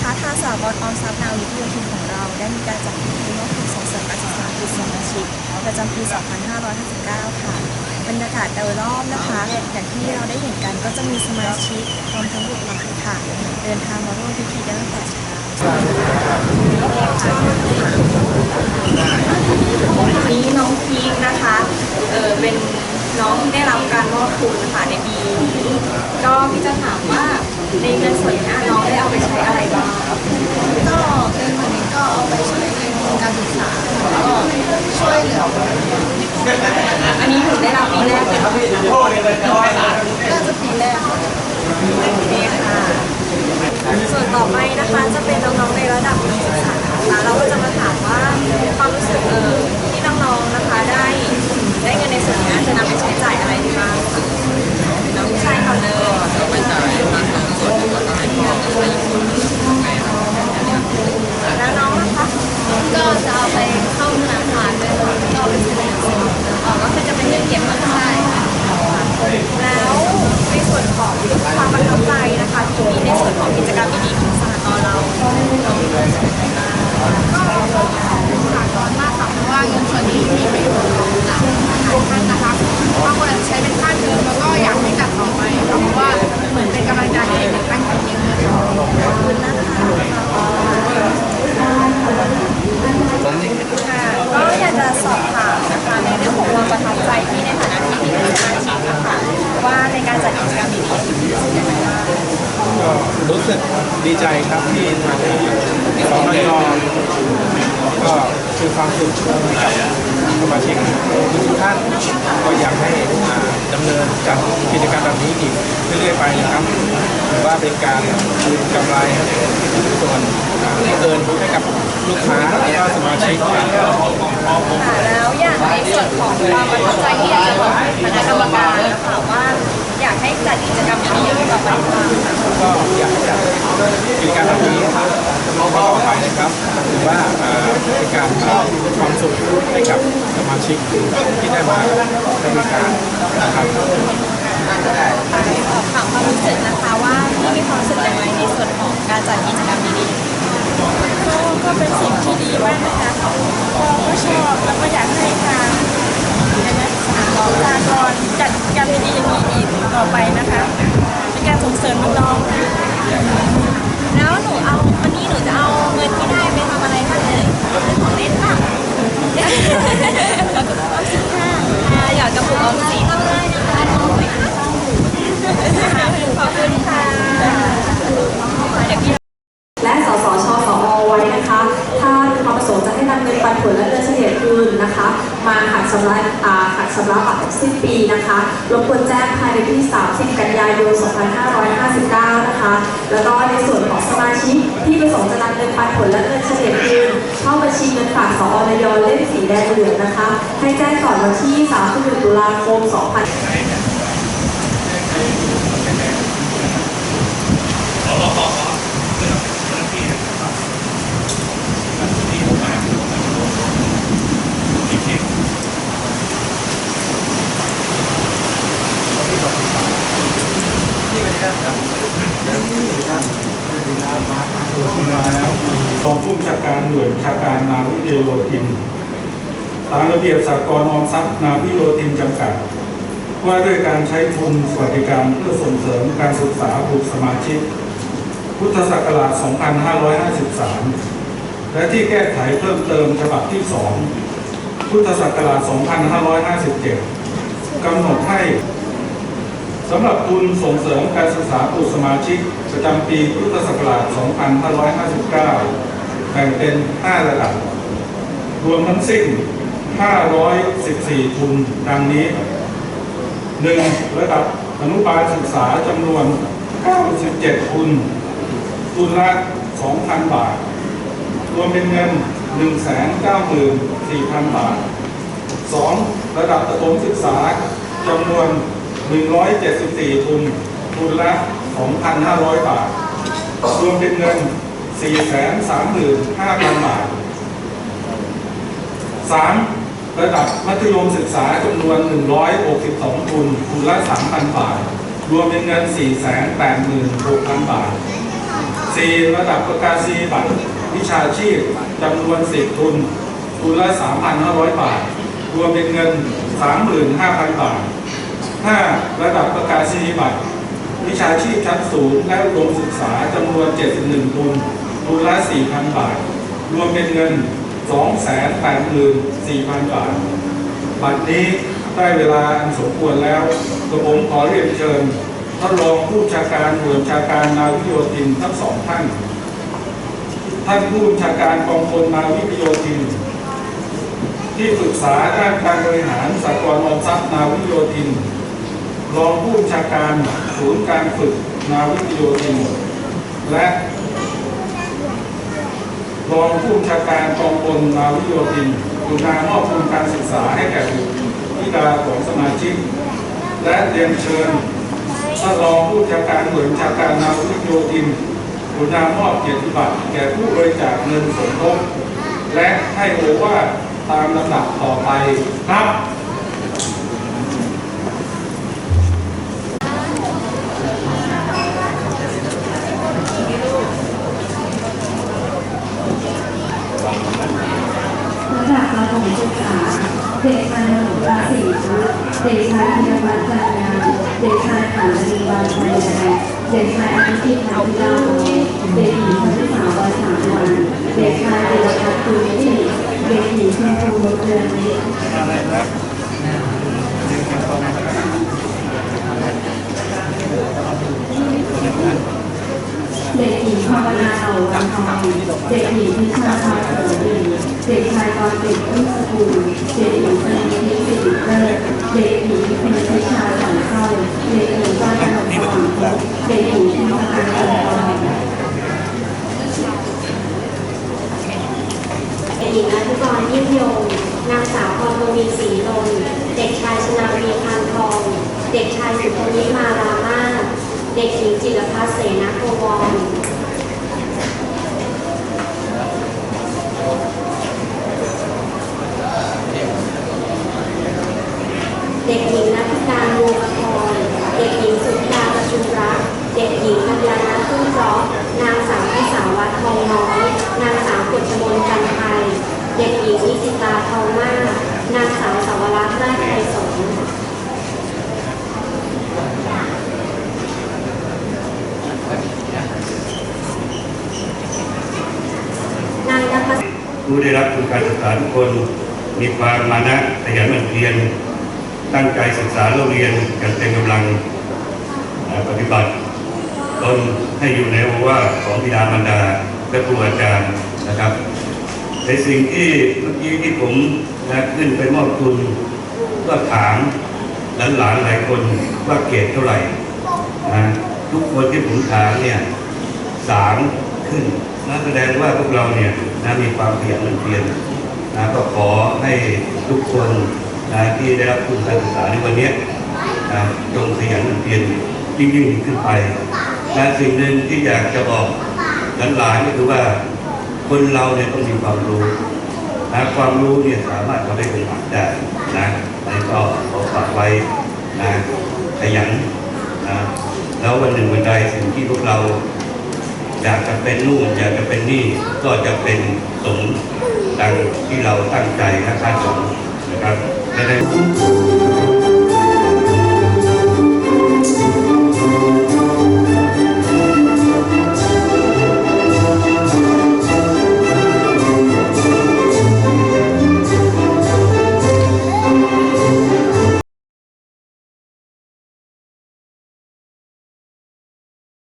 นะคะทางสาบันออมทรัพย์นาวิทยาทีมของเราได้มีการจัดพิธีมอบทุนส่งเสริมการศึกษาบุตรสมาชิกประจำปี 2559 ค่ะ บรรยากาศโดยรอบนะคะ อย่างที่เราได้เห็นกันก็จะมีสมาชิกรวมทั้งบุตรหลานค่ะ เดินทางมาร่วมพิธีกันตั้งแต่เช้านี้น้องพีคนะคะ เออเป็น น้องที่ได้รับการมอบทุนนะคะในปีนี้ก็พี่จะถามว่าในเงินส่วนนี้น้องได้เอาไปใช้อะไรบ้างก็เงินวันนี้ก็เอาไปใช้ในทุนการศึกษาแล้วก็ช่วยเหลืออันนี้ถึงได้รับปีแรกเลยค่ะน่าจะปีแรกค่ะโอเคค่ะส่วนต่อไปนะคะจะเป็นน้องๆในระดับนักศึกษานะคะเราก็จะมาถามว่าความรู้สึกเออที่น้องๆนะคะได้ได้เงินในส่วนนี้จะนำไปใช้จ่ายอะไรได้บ้างค่ะน้องชายก่อนเลยไปจ่ายแล้วน้องนะคะ ก็จะเอาไปเข้าธนาคารด้วยค่ะก็เอาไปซื้อหนังสืออ๋อก็คือจะเป็นเงินเก็บมาใช่ค่ะ แล้วในส่วนของความประทับใจนะคะที่มีในส่วนของกิจกรรมดีๆของสหกรณ์เรา ก็สากลมากค่ะเพราะว่าเงินส่วนนี้มีประโยชน์กับหลายท่านนะคะบางคนอาจจะใช้เป็นค่าเทอมแล้วก็อยากให้จัดต่อไปค่ะเพราะว่าเหมือนเป็นกำลังใจให้เด็กๆตั้งใจเรียนด้วยค่ะ ขอบคุณนะคะค่ะก็อยากจะสอบถามนะคะในเรื่องของความประทับใจที่ในฐานะที่เป็นสมาชิกนะคะว่าในการจัดกิจกรรมดีๆรู้สึกยังไงบ้าง ก็ รู้สึกดีใจครับที่ทางสนยก็คือความสุขกับสมาชิกทุกท่านก็อยากให้ดำเนินจัดกิจกรรมแบบนี้อีกเรื่อยๆไปนะครับถือว่าเป็นการคืนกำไรส่วนที่เกินให้กับลูกค้าและก็สมาชิกแล้วอย่างในส่วนของความประทับใจที่อยากจะบอกคณะกรรมการนะคะว่า จัดกิจกรรมดีๆต่อไปค่ะก็อยากจัดกิจกรรมแบบนี้ต่อไปนะครับถือว่าอ่าเป็นการสร้างความสุขให้กับสมาชิกที่ได้มาบริการนะครับสอถามความรู้สึกนะคะว่าพี่มีความรู้สึกอย่างไรในส่วนของการจัดกิจกรรมดีๆก็ก็เป็นสิ่งที่ดีมากนะคะก็ชอบ อมสินเลยนะคะขอบคุณค่ะเดี๋ยวพี่และสสชสอไว้นะคะ ถ้ามีความประสงค์จะให้นำเงินปันผลและเงินเฉลี่ยคืนนะคะ มาหักชำระอ่าหักชำระบัตรสิ้นปีนะคะรบกวนแจ้งภายในที่ 30 กันยายน 2559 นะคะ แล้วก็ในส่วนของสมาชิกที่ประสงค์จะนำเงินปันผลและเงินเฉลี่ยคืนเข้าบัญชีเงินฝากสอนยเล่มสีแดงเหลืองนะคะ ให้แจ้งก่อนวันที่ 31 ตุลาคม 2000 รองผู้บัญชการหน่วยบัญชาการนาวิโยธินตามระเบียบสากลออมทรัพย์นาวิโยธินจำกัด ว่าด้วยการใช้ทุนสวัสดิการเพื่อส่งเสริมการศึกษาบุตรสมาชิก พุทธศักราช 2553 และที่แก้ไขเพิ่มเติมฉบับที่ 2 พุทธศักราช 2557 กำหนดให้ สำหรับทุนส่งเสริมการศึกษาบุตรสมาชิก ประจำปีพุทธศักราช 2559 แบ่งเป็น 5 ระดับ รวมทั้งสิ้น 514 ทุนดังนี้ 1. ระดับอนุบาลศึกษาจำนวน 97 ทุน ทุนละ 2,000 บาท รวมเป็นเงิน 194,000 บาท 2. ระดับประถมศึกษาจำนวน 174 ทุน ทุนละ 2,500 บาท รวมเป็นเงิน 435,000 บาท 3. ระดับมัธยมศึกษาจำนวน 162 ทุน ทุนละ 3,000 บาท รวมเป็นเงิน 486,000 บาท 4. ระดับประกาศีบัตรวิชาชีพจำนวน 10 ทุน ทุนละ 3,500 บาท รวมเป็นเงิน 35,000 บาท 5. ระดับประกาศนียบัตรวิชาชีพชั้นสูงและอุดมศึกษาจำนวน 71ทุนทุนละ 4,000 บาท รวมเป็นเงิน 284,000 บาท บัดนี้ได้เวลาอันสมควรแล้วกระผมขอเรียนเชิญท่านรองผู้บัญชาการหน่วยบัญชาการนาวิโยธินทั้งสองท่าน ท่านผู้บัญชาการกองพลนาวิโยธิน ที่ปรึกษาด้านการบริหารสากลออมทรัพย์นาวิโยธิน รองผู้บัญชาการศูนย์การฝึกนาวิกโยธินและรองผู้บัญชาการกองพลนาวิกโยธินกรุณามอบทุนการศึกษาให้แก่บุตรธิดาของสมาชิก และเรียนเชิญท่านรองผู้บัญชาการหน่วยบัญชาการนาวิกโยธินกรุณามอบเกียรติบัตรแก่ผู้บริจาคเงินสมทบและให้โอว่าตามลำดับต่อไปครับ เด็กชายหนุ่มราศีพัฒน์เด็กชายธีรวัตรจันงานเด็กชายฐานรีบานชัยเด็กชายอนุชิตนาวิลาโภเด็กหญิงพันธิสาวาสามวันเด็กชายเดชพัฒน์ตุลจิเด็กหญิงชมพูเรือนฤทธิ์เด็กหญิงภาวนาเต่าวันทองเด็กหญิงพิชาพาโสดี เด็กชายกรเด็กรุ่สกุลเด็กหญิงสนิทสิริเลิศเด็กหญิงเป็นพิชาสังเข้าเด็กหญิงก้อยขนมสว่างเด็กหญิงพิมพการสังทองเด็กหญิงอธิกรยิ่งยงนางสาวพรทวีศรีลมเด็กชายชนาวีพานทอง เด็กชายสุพนิมารามาเด็กหญิงจิรพัฒน์เสนาโกวร เด็กหญิงนัทการวงศ์พรเด็กหญิงสุธิดาประชุมรัก เด็กหญิงกัญญาณตุ้งเพราะนางสาวพิสาวัฒน์ทองน้อย นางสาวกฤษมนจันไทย เด็กหญิงนิสิตาทองมาก นางสาวสาวรักษ์นาคไทยสงฆ์นางนภัส ผู้ได้รับทุนการศึกษาทุกคน มีความมานะขยันหมั่นเพียรตั้งใจศึกษาเล่าเรียนกันเต็มกำลังปฏิบัติตนให้อยู่ในโอวาทของบิดามารดาและครูอาจารย์นะครับในสิ่งที่เมื่อกี้ที่ผมนะขึ้นไปมอบทุนก็ถามหลานๆหลายคนว่าเกรดเท่าไหร่นะทุกคนที่ผมถามเนี่ยสาม ขึ้นนั่นแสดงว่าพวกเราเนี่ยนะมีความขยันหมั่นเพียรนะก็ขอให้ทุกคนนะที่ได้รับทุนการศึกษาในวันนี้นะจงขยันหมั่นเพียรยิ่งยิ่งขึ้นไปและสิ่งหนึ่งที่อยากจะบอกหลานๆก็คือว่าคนเราเนี่ยต้องมีความรู้นะความรู้เนี่ยสามารถทำให้เป็นหลักได้นะอันนี้ก็ขอฝากไว้นะขยันนะแล้ววันหนึ่งวันใดสิ่งที่พวกเรา อยากจะเป็นนู่นอยากจะเป็นนี่ก็จะเป็นสมดังที่เราตั้งใจและคาดหวังนะครับใน